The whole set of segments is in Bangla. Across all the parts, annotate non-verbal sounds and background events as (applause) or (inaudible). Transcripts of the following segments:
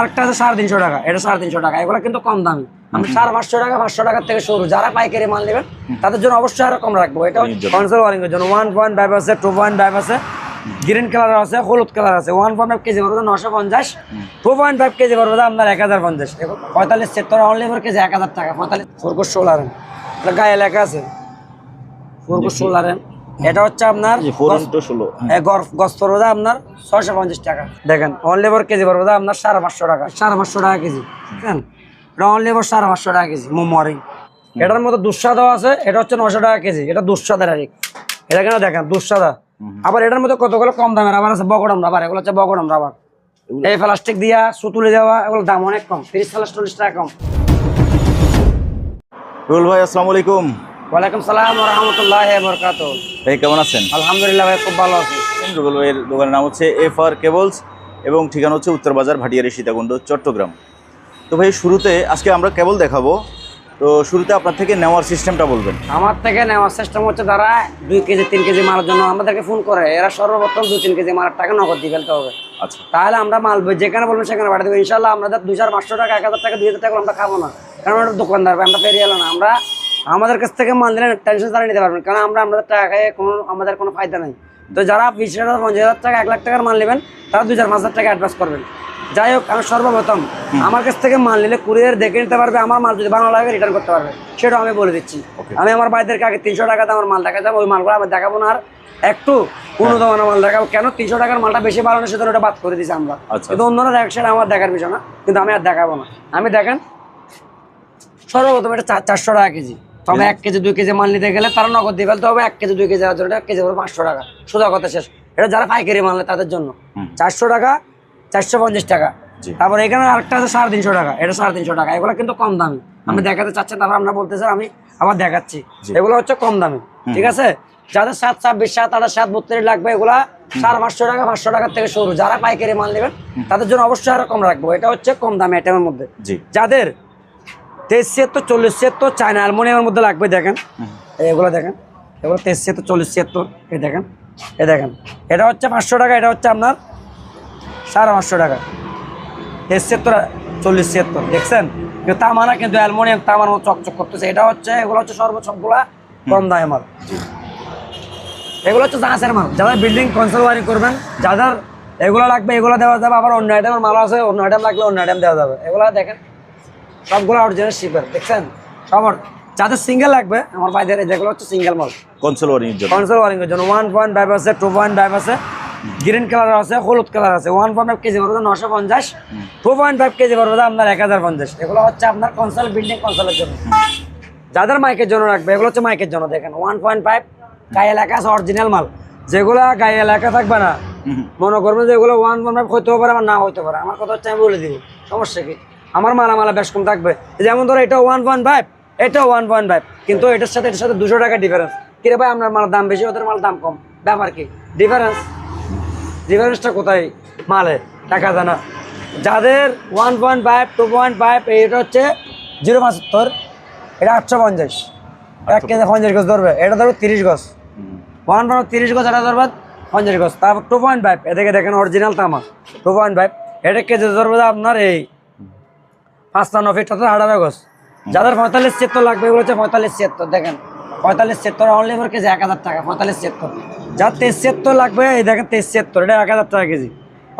আরেকটা আছে সাড়ে তিনশো টাকা। এটা সাড়ে তিনশো টাকা। এগুলো কিন্তু কম দামি। আমি সাড়ে পাঁচশো টাকা পাঁচশো টাকার থেকে শুরু। যারা পাইকারি মাল নেবেন তাদের জন্য অবশ্যই আরও কম রাখব। এটা কনসোল ওয়ারিং এর জন্য। ওয়ান পয়েন্ট ফাইভ আছে টু পয়েন্ট ফাইভ আছে। গ্রিন কালার আছে হলুদ কালার আছে। ওয়ান পয়েন্ট ফাইভ কেজি পড়বে নশো পঞ্চাশ। টু পয়েন্ট ফাইভ কেজি পড়বে আপনার এক হাজার পঞ্চাশ। পঁয়তাল্লিশ সেক্টর অনলি ফোর কেজি এক হাজার টাকা। পঁয়তাল্লিশ ফোরকো সোলার এটা গায়ে লেখা আছে। ফোরকো সোলার এটা হচ্ছে আপনার ফোর ইন্টু ষোলো। এই গর- গছ পড়বে দা আপনার ছয়শো পঞ্চাশ টাকা। দেখেন অন লেবার কেজি পড়বে আপনার সাড়ে পাঁচশো টাকা। সাড়ে পাঁচশো টাকা কেজি। বুঝলেন এটা অন লেবার সাড়ে পাঁচশো টাকা কেজি মোমরিং এটার মধ্যে দুঃসাদাও আছে এটা হচ্ছে নশো টাকা কেজি এটা দুঃসাদা ডাইরেক্ট এটা কেন দেখেন দুঃসাদা? আবার এটার মধ্যে কতগুলো কম দামের রাবার আছে? বগডম রাবার এগুলো হচ্ছে বগডম রাবার। এই প্লাস্টিক দিয়া সুতুলে দেওয়া এগুলো দাম অনেক কম তিরিশ চল্লিশ চল্লিশ টাকা কম। রুল ভাই আসসালামু আলাইকুম। ওয়ালাইকুম সালাম রহমতুল্লাহ বরকাত ভাই কেমন আছেন? আলহামদুলিল্লাহ ভাই খুব ভালো আছি। রুবেল ভাইয়ের দোকানের নাম হচ্ছে এফ আর কেবলস এবং ঠিকানা হচ্ছে উত্তর বাজার ভাটিয়ারি সীতাকুণ্ড চট্টগ্রাম। তো ভাই শুরুতে আজকে আমরা কেবল দেখাবো। তো শুরুতে আপনার থেকে নেওয়ার সিস্টেমটা বলবেন। আমার থেকে নেওয়ার সিস্টেম হচ্ছে তারা দুই কেজি তিন কেজি মালের জন্য আমাদেরকে ফোন করে এরা সর্বপ্রথম দুই তিন কেজি মালের টাকা নগদ দিয়ে ফেলতে হবে। আচ্ছা। তাহলে আমরা মাল যেখানে বলবেন সেখানে পাঠিয়ে দেবো। ইনশাল্লাহ আমাদের দুই চার পাঁচশো টাকা এক হাজার টাকা দুই হাজার টাকা আমরা খাব না। কারণ আমরা দোকানদার আমরা পেরিয়ে এলো না। আমরা আমাদের কাছ থেকে মাল দিলে টেনশন তারা নিতে পারবেন। কারণ আমরা আমাদের টাকায় কোনো আমাদের কোনো ফায়দা নেই। তো যারা বিশ হাজার পঞ্চাশ হাজার টাকা এক লাখ টাকার মাল নেবেন তারা দুই চার পাঁচ হাজার টাকা অ্যাডভান্স করবেন। যাই হোক আমি সর্বপ্রথম আমার কাছ থেকে মাল নিলে কুরিয়ার দেখে নিতে পারবে আমার মাল যদি ভালো লাগে রিটার্ন করতে পারবে। সেটাও আমি বলে দিচ্ছি. আমি আমার ভাইদেরকে আগে তিনশো টাকাতে আমার মাল দেখা যাব ওই মালগুলো আমি দেখাবো না আর একটু উন্নত মানের মাল দেখাবো। কেন? তিনশো টাকার মালটা বেশি বাড়ানো সেটা ওটা বাদ করে দিয়েছি আমরা। আচ্ছা। কিন্তু অন্যরা দেখছেন আমার দেখার বিষয় না। কিন্তু আমি আর দেখাবো না। আমি দেখেন সর্বপ্রথম এটা চার- চারশো টাকা কেজি। তবে এক কেজি দুই কেজি মাল নিতে গেলে তারা নগদ দিয়ে ফেলতে হবে। এক কেজি দুই কেজি এক কেজি পড়বে পাঁচশো টাকা। সোজা কথা শেষ। এটা যারা পাইকারি মাল তাদের জন্য। চারশো টাকা চারশো পঞ্চাশ টাকা। তারপর এখানে আরেকটা আছে সাড়ে তিনশো টাকা। এটা সাড়ে তিনশো টাকা। এগুলো কিন্তু কম দামি। আমি দেখাতে চাচ্ছি তারপর আমরা বলতেছি আমি আবার দেখাচ্ছি। এগুলো হচ্ছে কম দামি। ঠিক আছে? যাদের সাত ছাব্বিশ সাত আঠাশ সাত বত্রিশ লাগবে এগুলা সাড়ে পাঁচশো টাকা পাঁচশো টাকার থেকে শুরু। যারা পাইকারি মাল নেবেন তাদের জন্য অবশ্যই আরও কম রাখব। এটা হচ্ছে কম দামি আইটেমের মধ্যে। যাদের তেইশ ছিয়াত্তর চল্লিশ ছিয়াত্তর চায়না অ্যালমোনিয়ামের মধ্যে লাগবে দেখেন। এগুলো দেখেন। এগুলো তেইশ ছিয়াত্তর চল্লিশ ছিয়াত্তর এই দেখেন। এ দেখেন। এটা হচ্ছে পাঁচশো টাকা এটা হচ্ছে আপনার সাড়ে পাঁচশো টাকা। তেইশ ছিয়াত্তর চল্লিশ ছিয়াত্তর দেখছেন? কিন্তু তামা না কিন্তু অ্যালমোনিয়াম তামার মতো চকচক করতেছে। এটা হচ্ছে এগুলো হচ্ছে সর্বসবগুলা কম দামে মাল। এগুলো হচ্ছে জাহাজের মাল। যারা বিল্ডিং কনসেল ওয়ারিং করবেন যাদের এগুলো লাগবে এগুলো দেওয়া যাবে। আবার অন্য আইটেমের মাল আছে অন্য আইটেম লাগলে অন্য আইটেম দেওয়া যাবে। এগুলো দেখেন। সবগুলো অরিজিনাল শিপের দেখছেন? সবার যাদের সিঙ্গেল লাগবে আমার ভাইদের যেগুলো হচ্ছে সিঙ্গেল মাল কনসোল ওয়ারিং এর জন্য। কনসোল ওয়ারিং এর জন্য। ওয়ান পয়েন্ট ফাইভ আছে টু পয়েন্ট ফাইভ আছে গ্রিন কালার আছে হলুদ কালার আছে। ওয়ান পয়েন্ট ফাইভ কেজি পড়বে নশো পঞ্চাশ টু পয়েন্ট ফাইভ কেজি পড়বে আপনার এক হাজার পঞ্চাশ। এগুলো হচ্ছে আপনার কনসোল বিল্ডিং কনসোলের জন্য। যাদের মাইকের জন্য রাখবে এগুলো হচ্ছে মাইকের জন্য দেখেন। ওয়ান পয়েন্ট ফাইভ গায়ে এলাকা আছে অরিজিনাল মাল। যেগুলো গায়ে এলাকা থাকবে না মনে করবেন যে এগুলো ওয়ান পয়েন্ট ফাইভ হইতেও পারে আমার না হইতে পারে। আমার কথা হচ্ছে আমি বলে দিব সমস্যা কি? আমার মালা মালা বেশ কম থাকবে। যেমন ধরো এটা ওয়ান পয়েন্ট ফাইভ এটা ওয়ান পয়েন্ট ফাইভ কিন্তু এটার সাথে এটার সাথে দুশো টাকা ডিফারেন্স কিরে ভাই আপনার মালের দাম বেশি ওদের মাল দাম কম। ব্যাপার কি? ডিফারেন্স ডিফারেন্সটা কোথায়? মালে টাকা জানা যাদের one point five two point five এটা হচ্ছে জিরো পঁচাত্তর এটা আটশো পঞ্চাশ। এক কেজি পঞ্চাশ গজ ধরবে এটা ধরবে তিরিশ গজ। ওয়ান পয়েন্ট তিরিশ গজ এটা ধরবে পঞ্চাশ গজ। তারপর টু পয়েন্ট ফাইভ এদিকে দেখেন অরিজিনাল তামা। টু পয়েন্ট ফাইভ এটা কেজি ধরবে আপনার এই পাঁচটান্ন ফিট অর্থাৎ আঠারো গজ। যাদের পঁয়তাল্লিশ ছিয়াত্তর লাগবে এগুলো হচ্ছে পঁয়তাল্লিশ ছিয়াত্তর দেখেন। পঁয়তাল্লিশ ছিয়াত্তর অনলি ফর কেজি এক হাজার টাকা পঁয়তাল্লিশ ছিয়াত্তর। যার তেইশ ছিয়াত্তর লাগবে এই দেখেন তেইশ ছিয়াত্তর এটা এক হাজার টাকা কেজি।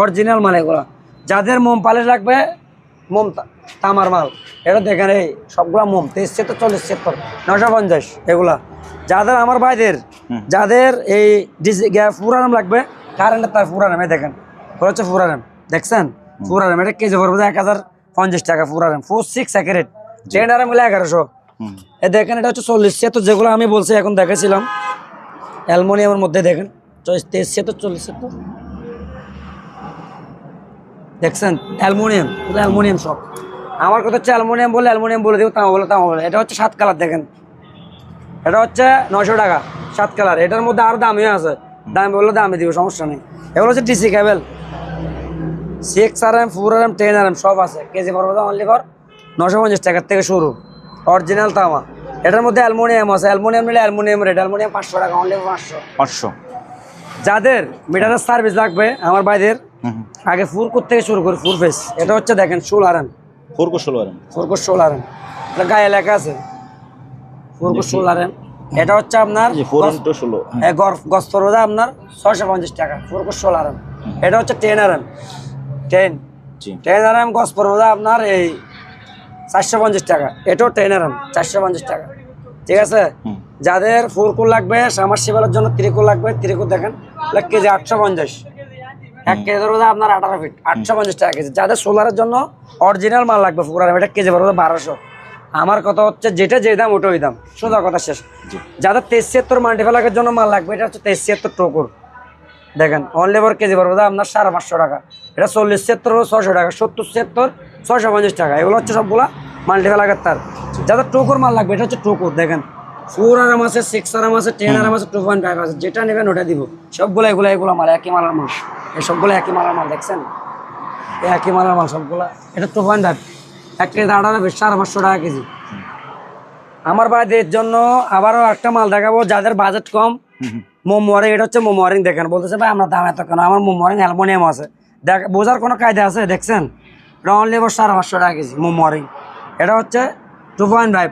অরিজিনাল মাল এগুলো। যাদের মোম পালিশ লাগবে মোম তামার মাল। এটা দেখেন এই সবগুলা মোম তেইশ ছিয়াত্তর চল্লিশ ছিয়াত্তর নশো পঞ্চাশ এগুলা। যাদের আমার ভাইদের যাদের এই পুরানাম লাগবে কারেন্টের তার পুরানাম এই দেখেন। ওরা হচ্ছে পুরানাম দেখছেন? পুরানাম এটা কেজি পড়বে এক হাজার পঞ্চাশ টাকা পুরানাম ফোর সিক্স একারেট টেন আর মিলে এগারোশো। এ দেখেন এটা হচ্ছে চল্লিশ। সে তো যেগুলো আমি বলছি এখন দেখেছিলাম। অ্যালমোনিয়ামের মধ্যে দেখেন চল্লিশ তেইশ সে তো চল্লিশ তো। দেখছেন? অ্যালমোনিয়াম পুরো অ্যালমোনিয়াম সব। আমার কথা হচ্ছে অ্যালমোনিয়াম বলে অ্যালমোনিয়াম বলে দেবো তাও বলে তাও বলে। এটা হচ্ছে সাত কালার দেখেন। এটা হচ্ছে নশো টাকা সাত কালার। এটার মধ্যে আরও দামিও আছে। দাম বললে দামে দিব সমস্যা নেই। এগুলো হচ্ছে DC cable. Six R M four R M ten R M সব আছে। কেজি পড়বে অনলি ফর নশো পঞ্চাশ টাকার থেকে শুরু। অরিজিনাল তামা। এটার মধ্যে অ্যালমোনিয়াম আছে। অ্যালমোনিয়াম নিলে অ্যালমোনিয়াম রেট অ্যালমোনিয়াম পাঁচশো টাকা অনলি পাঁচশো। পাঁচশো। যাদের মিটারের সার্ভিস লাগবে আমার ভাইদের হুম আগে ফুর থেকে শুরু করি ফুর ফেস এটা হচ্ছে দেখেন ষোল আরাম ফোর কো ষোলো আরাম ফোরকো ষোল আরাম এটা গায়ে লেখা আছে। ফোরকো ষোল আরাম এটা হচ্ছে আপনার ইন্টু ষোলো গস্তরোদা আপনার ছয়শো পঞ্চাশ টাকা ফোরকো ষোল আরাম এটা হচ্ছে টেন আরাম টেন জি। টেন আরাম গসপরোদা আপনার এই চারশো পঞ্চাশ টাকা। এটাও টেন আরাম চারশো পঞ্চাশ টাকা। ঠিক আছে? যাদের ফোরকুল লাগবে সামারসিবেলের জন্য ত্রিকুল লাগবে ত্রিকুল দেখেন এক কেজি আটশো পঞ্চাশ। এক কেজি ধরো আপনার আঠারো ফিট আটশো পঞ্চাশ টাকা কেজি। যাদের সোলারের জন্য অরিজিনাল মাল লাগবে ফুকুরার এটা কেজি পড়বে বারোশো। আমার কথা হচ্ছে যেটা যে দাম ওটা ওই দাম। সোজা কথা শেষ। যাদের তেইশ ছিয়াত্তর মাল্টিফেলাকের জন্য মাল লাগবে এটা হচ্ছে তেইশ ছিয়াত্তর টোকুর। দেখেন অন লেবার কেজি পড়বে আপনার সাড়ে পাঁচশো টাকা। এটা চল্লিশ ছিয়াত্তর হলো ছশো টাকা সত্তর ছিয়াত্তর ছয়শো পঞ্চাশ টাকা। এগুলো হচ্ছে সবগুলা মাল্টিফেলাকের তার যাদের টোকুর মাল লাগবে এটা হচ্ছে টোকুর দেখেন। ফোর আরাম আছে সিক্স আরাম আছে টেন আরাম আছে টু পয়েন্ট ফাইভ আছে যেটা নেবেন ওটা দিব। সবগুলো এগুলো এগুলো মাল একই মালার মাল। এই সবগুলো একই মালার মাল দেখছেন? এই একই মালার মাল সবগুলো। এটা টু পয়েন্ট ফাইভ। এক কেজি আঠারো বেশ সাড়ে পাঁচশো টাকা কেজি। আমার বাড়ির জন্য আবারও একটা মাল দেখাবো যাদের বাজেট কম। মোমোয়ারিং এটা হচ্ছে মোমোয়ারিং দেখেন বলতেছে ভাই আমরা দাম এত কেন? আমার মোমোয়ারিং অ্যালমোনিয়াম আছে। দেখ বোঝার কোনো কায়দা আছে? দেখছেন? এটা অনলি এবার সাড়ে পাঁচশো টাকা কেজি মোমোয়ারিং এটা হচ্ছে টু পয়েন্ট ফাইভ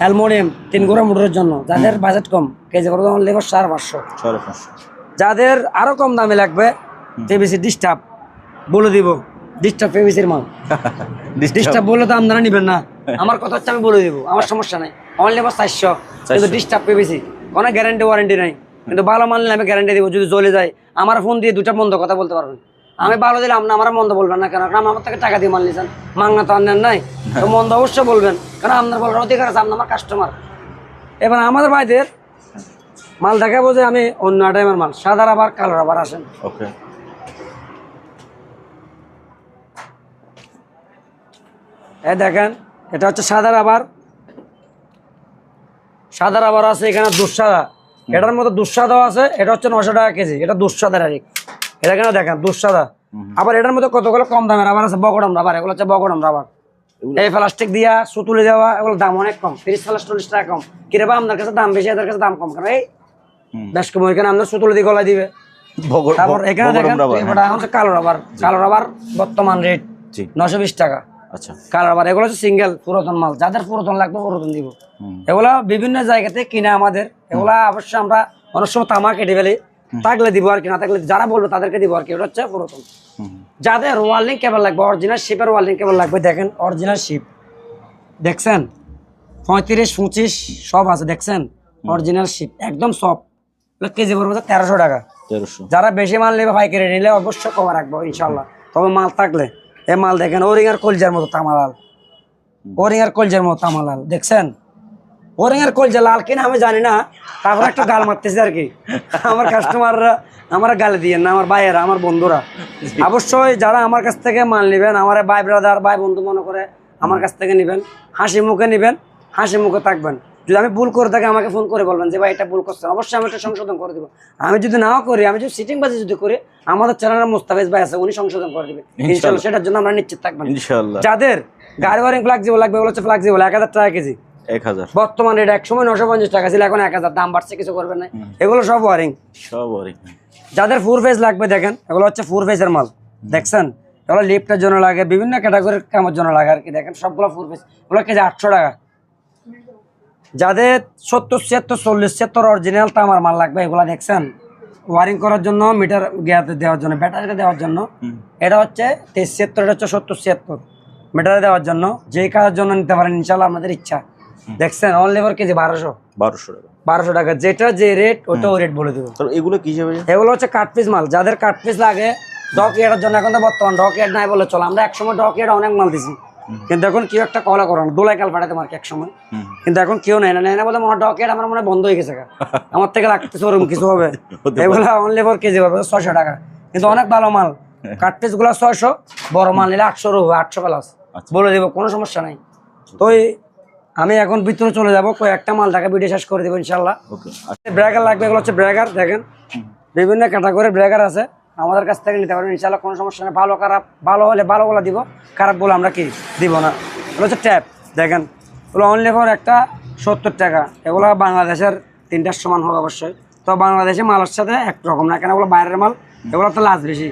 অ্যালমোনিয়াম তিন গোড়া মোটরের জন্য। যাদের বাজেট কম কেজি করে অনলি এবার সাড়ে পাঁচশো। যাদের আরও কম দামে লাগবে পিবিসি ডিস্টার্ব বলে দিব। ডিস্টার্ব পিবিসির মাল। (laughs) ডিস্টার্ব বললে তো আপনারা নিবেন না। আমার কথা হচ্ছে আমি বলে দিব আমার সমস্যা নাই। অনলি এবার চারশো। কিন্তু ডিস্টার্ব পেয়েছি কোনো গ্যারান্টি ওয়ারেন্টি নাই। কিন্তু ভালো মাল নিলে আমি গ্যারান্টি দিব যদি জ্বলে যায় আমার ফোন দিয়ে দুটা মন্দ কথা বলতে পারবেন। আমি ভালো দিলে আপনি আমার মন্দ বলবেন না কেন? কারণ আমার থেকে টাকা দিয়ে মাল নিয়েছেন মাংনা তো আনেন নাই। তো মন্দ অবশ্যই বলবেন কারণ আপনার বলার অধিকার আছে আপনি আমার কাস্টমার এবার আমাদের ভাইদের মাল দেখাবো যে আমি অন্য টাইমের মাল সাদা আবার কালো আবার আসেন। ওকে। এই দেখেন এটা হচ্ছে সাদা রাবার সাদা রাবার আছে এখানে দুঃসাদা এটার মধ্যে দুঃসাদাও আছে এটা হচ্ছে নশো টাকা কেজি এটা দুঃসাদা ডাইরেক্ট এটা কেন দেখেন? দুঃসাদা। আবার এটার মধ্যে কতগুলো কম দামের রাবার আছে? বকডম রাবার এগুলো হচ্ছে বকডম রাবার। এই প্লাস্টিক দিয়া সুতুলে দেওয়া এগুলো দাম অনেক কম তিরিশ চল্লিশ চল্লিশ টাকা কম। কিরে বা আপনার কাছে দাম বেশি এদের কাছে দাম কম। কারণ এই বেশ কম এখানে আপনার সুতুলে দিয়ে গলায় দিবে। তারপর এখানে দেখেন হ্যাঁ। কালো রাবার। কালো রাবার বর্তমান রেট নশো বিশ টাকা। আচ্ছা। কালার এগুলো হচ্ছে সিঙ্গেল পুরাতন মাল। যাদের পুরাতন লাগবে পুরাতন দিব। এগুলা বিভিন্ন জায়গাতে কিনা আমাদের। এগুলা অবশ্যই আমরা অনেক সময় তামা কেটে ফেলি থাকলে দিব আর কি না থাকলে যারা বলবে তাদেরকে দিব আর কি। হচ্ছে পুরাতন। যাদের ওয়ার্লিং কেবল লাগবে অরিজিনাল শিপের ওয়ার্লিং কেবল লাগবে দেখেন অরিজিনাল শিপ দেখছেন? পঁয়ত্রিশ পঁচিশ সব আছে দেখছেন? অরিজিনাল শিপ একদম সব কেজি পড়বে তেরোশো টাকা। যারা বেশি মাল নেবে পাইকারি নিলে অবশ্যই কমে রাখব ইনশাল্লাহ তবে মাল থাকলে। এ মাল দেখেন ওরিং আর কলজার মতো তামালাল। ওরিং আর কলজার মতো তামালাল, দেখছেন? ওরিং আর কলজা লাল কিনা আমি জানি না, তারপর একটা গাল মারতেছে আর কি। আমার কাস্টমাররা আমার গালে দিয়ে না, আমার ভাইয়েরা, আমার বন্ধুরা। অবশ্যই যারা আমার কাছ থেকে মাল নেবেন, আমার ভাই ব্রাদার ভাই বন্ধু মনে করে আমার কাছ থেকে নেবেন, হাসি মুখে নেবেন, হাসি মুখে থাকবেন। যদি আমি ভুল করে থাকি আমাকে ফোন করে বলবেন যে ভাই এটা ভুল করছেন। অবশ্যই আমি এটা সংশোধন করে দেবো। আমি যদি নাও করি আমি যদি সিটিং বাজি যদি করি আমাদের চ্যানেলের মুস্তাফিজ ভাই আছে উনি সংশোধন করে দেবে ইনশাল্লাহ। সেটার জন্য আমরা নিশ্চিত থাকবেন। ইনশাল্লাহ। যাদের গাড়ি ওয়ারিং ফ্লাক্সিবল লাগবে ওগুলো হচ্ছে ফ্লাক্সিবল এক হাজার টাকা কেজি। বর্তমান সময় নশো পঞ্চাশ টাকা ছিল এখন এক হাজার। দাম বাড়ছে কিছু করবেন না। এগুলো সব ওয়ারিং। সব ওরে যাদের ফুর ফেজ লাগবে দেখেন এগুলো হচ্ছে ফুর ফেজের মাল। দেখছেন? এগুলো লিফটের জন্য লাগে বিভিন্ন ক্যাটাগরির কামের জন্য লাগে আর কি। দেখেন সবগুলো ফুর ফেজ ওগুলো কেজি আটশো টাকা। যাদের সত্তর ছিয়াত্তর চল্লিশ ছিয়াত্তর অরিজিনাল তামার মাল লাগবে এগুলা দেখছেন? ওয়ারিং করার জন্য মিটার গিয়াতে দেওয়ার জন্য ব্যাটারিতে দেওয়ার জন্য। এটা হচ্ছে তেইশ ছিয়াত্তর এটা হচ্ছে সত্তর ছিয়াত্তর। মিটারে দেওয়ার জন্য যেই কাজের জন্য নিতে পারেন ইনশাল্লাহ আপনাদের ইচ্ছা। দেখছেন অন লেবার কেজি বারোশো। বারোশো টাকা। বারোশো টাকা যেটা যে রেট ওটা ওই রেট বলে দেবো। এগুলো কি যাবে এগুলো হচ্ছে কাঠ পিস মাল। যাদের কাঠ পিস লাগে ডক ইয়ার্ডের জন্য এখন তো বর্তমান ডক ইয়ার্ড নাই বলে চলো। আমরা একসময় ডক ইয়ার্ড অনেক মাল দিছি। কিন্তু এখন কেউ একটা কলা করো না। দোলাই কাল ফাটাতে মার্কে এক সময় কিন্তু এখন কেউ নেয় না। নেয় না বলে মনে ডক ইয়ার্ড আমার মনে বন্ধ হয়ে গেছে (laughs) আমার থেকে লাগতেছে ওরকম কিছু হবে। এগুলো অনলি ফোর কেজি পাবে ছয়শো টাকা। কিন্তু অনেক ভালো মাল। কাঠ পিসগুলো ছয়শো বড় মাল নিলে আটশো হবে আটশো প্লাস আচ্ছা। বলে দেবো কোনো সমস্যা নাই। তো আমি এখন ভিতরে চলে যাব কয়েকটা মাল টাকা ভিডিও শেষ করে দেবো ইনশাল্লাহ ব্রেকার লাগবে এগুলো হচ্ছে ব্রেকার দেখেন। বিভিন্ন ক্যাটাগরির ব্রেকার আছে। আমাদের কাছ থেকে নিতে পারবেন। ইনশাল্লাহ কোনো সমস্যা নেই। ভালো, খারাপ, ভালো হলে ভালো ভালোগুলো দিব, খারাপ বলে আমরা কি দিব না। এগুলো হচ্ছে ট্যাপ দেখেন, এগুলো অনলি ফর একটা সত্তর টাকা। এগুলো বাংলাদেশের তিনটার সমান হবে অবশ্যই। তো বাংলাদেশে মালের সাথে এক রকম না, কেন? এগুলো বাইরের মাল, এগুলো তো লাজ বেশি।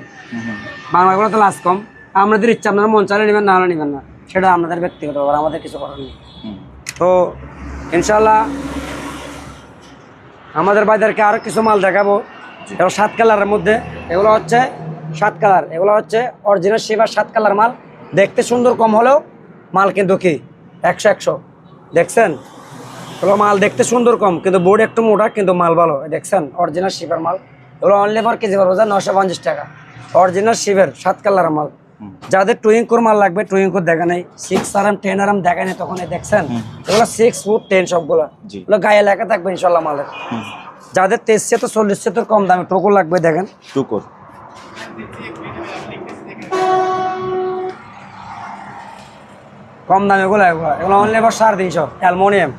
বাংলাগুলো তো লাজ কম। আপনাদের ইচ্ছা আপনারা মন চাইলে নেবেন, না হলে নেবেন না। সেটা আপনাদের ব্যক্তিগত ব্যাপার, আমাদের কিছু করার নেই। তো ইনশাল্লাহ আমাদের ভাইদেরকে আরও কিছু মাল দেখাবো। এগুলো সাত কালারের মধ্যে। এগুলো হচ্ছে সাত কালার। এগুলো হচ্ছে অরিজিনাল সেবার সাত কালার মাল। দেখতে সুন্দর কম হলেও মাল কিন্তু কি? একশো একশো। দেখছেন? এগুলো মাল দেখতে সুন্দর কম কিন্তু বোর্ড একটু মোটা কিন্তু মাল ভালো। দেখছেন? অরিজিনাল শিপের মাল। এগুলো অনলি ফর কেজি পারব নশো পঞ্চাশ টাকা। অরিজিনাল শিবের সাত কালারের মাল। যাদের টুইঙ্কোর মাল লাগবে টুইঙ্কোর দেখা নেই। সিক্স আরাম টেন আরাম দেখা নেই তখন দেখছেন? এগুলো সিক্স ফুট টেন সবগুলো। এগুলো গায়ে লেখা থাকবে ইনশাল্লাহ মালের। যাদের তেইশ তো চল্লিশ তো কম দামে টোকো লাগবে দেখেন। টুকর কম দামে এগুলো এগুলো অনলি এবার সাড়ে তিনশো অ্যালমোনিয়াম।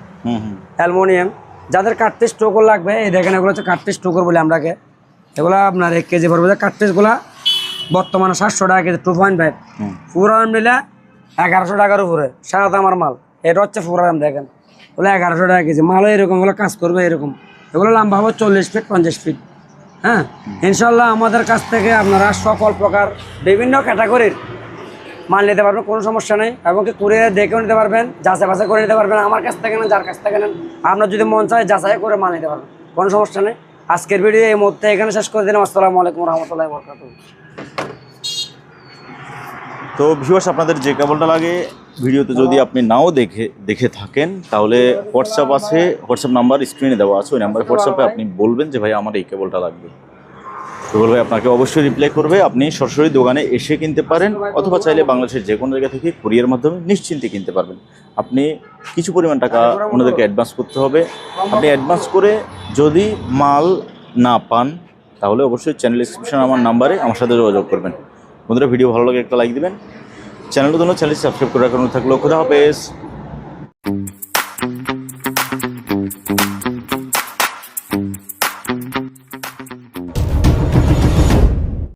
অ্যালমোনিয়াম। যাদের কাটপিস টোকর লাগবে এই দেখেন এগুলো হচ্ছে কাটপিস টোকর বলে আমরাকে। এগুলো আপনার এক কেজি পড়বে কাটপিসগুলো বর্তমানে সাতশো টাকা কেজি টু পয়েন্ট ফাইভ পুরান মিলে এগারোশো টাকার উপরে সাত আমার মাল। এটা হচ্ছে পুরান দেখেন। ওগুলো এগারোশো টাকা কেজি মালও এরকম ওগুলো কাজ করবে এরকম। এগুলো লম্বা হবে চল্লিশ ফিট পঞ্চাশ ফিট হ্যাঁ? ইনশাল্লাহ আমাদের কাছ থেকে আপনারা সকল প্রকার বিভিন্ন ক্যাটাগরির মাল নিতে পারবেন কোনো সমস্যা নেই। এবং কি কুড়িয়ে দেখেও নিতে পারবেন যাচাই বাছাই করে নিতে পারবেন আমার কাছ থেকে নেন যার কাছ থেকে নেন আপনার যদি মন চায় যাচাই করে মাল নিতে পারবেন কোনো সমস্যা নেই। আজকের ভিডিও এই মুহূর্তে এখানে শেষ করে দিলাম। আসসালামু আলাইকুম রহমতুল্লাহ বরকাত তো ভিউয়ার্স আপনাদের যে কেবলটা লাগে, ভিডিওতে যদি আপনি নাও দেখে দেখে থাকেন, তাহলে হোয়াটসঅ্যাপ আছে হোয়াটসঅ্যাপ নাম্বার স্ক্রিনে দেওয়া আছে, ওই নাম্বারে হোয়াটসঅ্যাপে আপনি বলবেন যে, ভাই, আমার এই কেবলটা লাগবে। রুবেল ভাই আপনাকে অবশ্যই রিপ্লাই করবে, আপনি সরাসরি দোকানে এসে কিনতে পারেন, অথবা চাইলে বাংলাদেশের যে কোনো জায়গা থেকে কুরিয়ার মাধ্যমে নিশ্চিন্তে কিনতে পারবেন। আপনি কিছু পরিমাণ টাকা ওনাদেরকে অ্যাডভান্স করতে হবে। আপনি অ্যাডভান্স করে যদি মাল না পান, তাহলে অবশ্যই চ্যানেল ডিসক্রিপশন আমার নাম্বারে আমার সাথে যোগাযোগ করবেন। বন্ধুরা ভিডিও ভালো লাগে একটা লাইক দিবেন। চ্যানেলটা জন্য চ্যানেলটি সাবস্ক্রাইব করে রাখানো থাকল। খোদা হাফেজ।